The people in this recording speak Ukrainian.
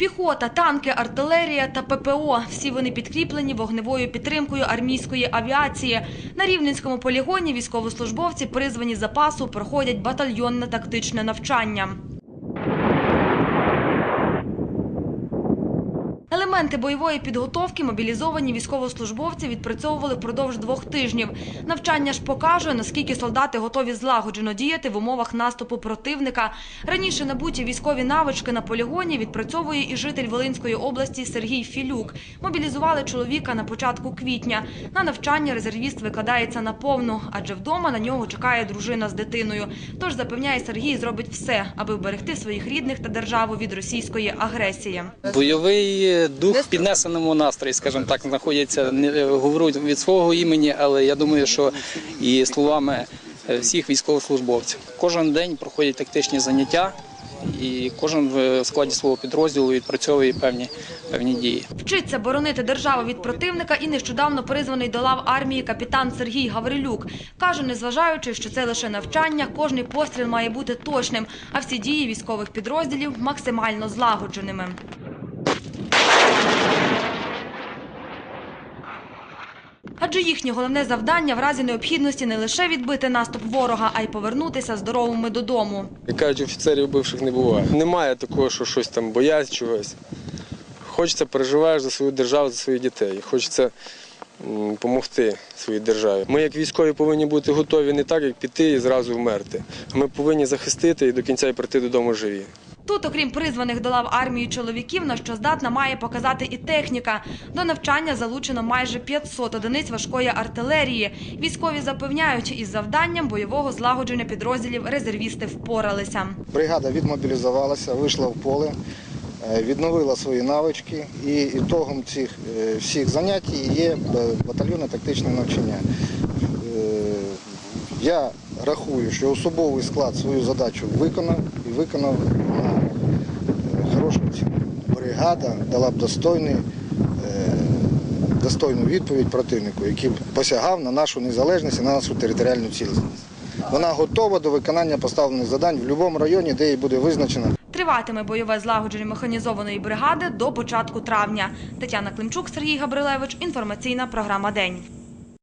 Піхота, танки, артилерія та ППО – всі вони підкріплені вогневою підтримкою армійської авіації. На Рівненському полігоні військовослужбовці, призвані запасу, проходять батальйонне тактичне навчання. Елементи бойової підготовки мобілізовані військовослужбовці відпрацьовували впродовж двох тижнів. Навчання ж покаже, наскільки солдати готові злагоджено діяти в умовах наступу противника. Раніше набуті військові навички на полігоні відпрацьовує і житель Волинської області Сергій Філюк. Мобілізували чоловіка на початку квітня. На навчання резервіст викладається наповну, адже вдома на нього чекає дружина з дитиною. Тож запевняє Сергій, зробить все, аби вберегти своїх рідних та державу від російської агресії. Бойовий дух в піднесеному настрої, скажімо так, знаходяться. Не е, говорю від свого імені, але я думаю, що і словами е, всіх військовослужбовців. Кожен день проходять тактичні заняття, і кожен в складі свого підрозділу відпрацьовує певні, певні дії. Вчиться боронити державу від противника і нещодавно призваний до лав армії капітан Сергій Гаврилюк. Каже, незважаючи, що це лише навчання, кожний постріл має бути точним, а всі дії військових підрозділів максимально злагодженими. Адже їхнє головне завдання в разі необхідності не лише відбити наступ ворога, а й повернутися здоровими додому. Як кажуть, офіцерів бивших не буває. Немає такого, що щось там бояться чогось. Хочеться, переживаєш за свою державу, за своїх дітей. Хочеться допомогти своїй державі. Ми, як військові, повинні бути готові не так, як піти і зразу вмерти. Ми повинні захистити і до кінця і прийти додому живі. Тут, окрім призваних до лав армії чоловіків, на що здатна має показати і техніка. До навчання залучено майже 500 одиниць важкої артилерії. Військові запевняють, із завданням бойового злагодження підрозділів резервісти впоралися. Бригада відмобілізувалася, вийшла в поле, е, відновила свої навички і ітогом цих е, всіх занять є е, батальйонне тактичне навчання. Я рахую, що особовий склад свою задачу виконав і виконав ціну. Бригада дала б достойний, е, достойну відповідь противнику, який посягав на нашу незалежність і на нашу територіальну цілісність. Вона готова до виконання поставлених завдань в будь-якому районі, де їй буде визначено. Триватиме бойове злагодження механізованої бригади до початку травня. Тетяна Климчук, Сергій Габрилевич. Інформаційна програма День.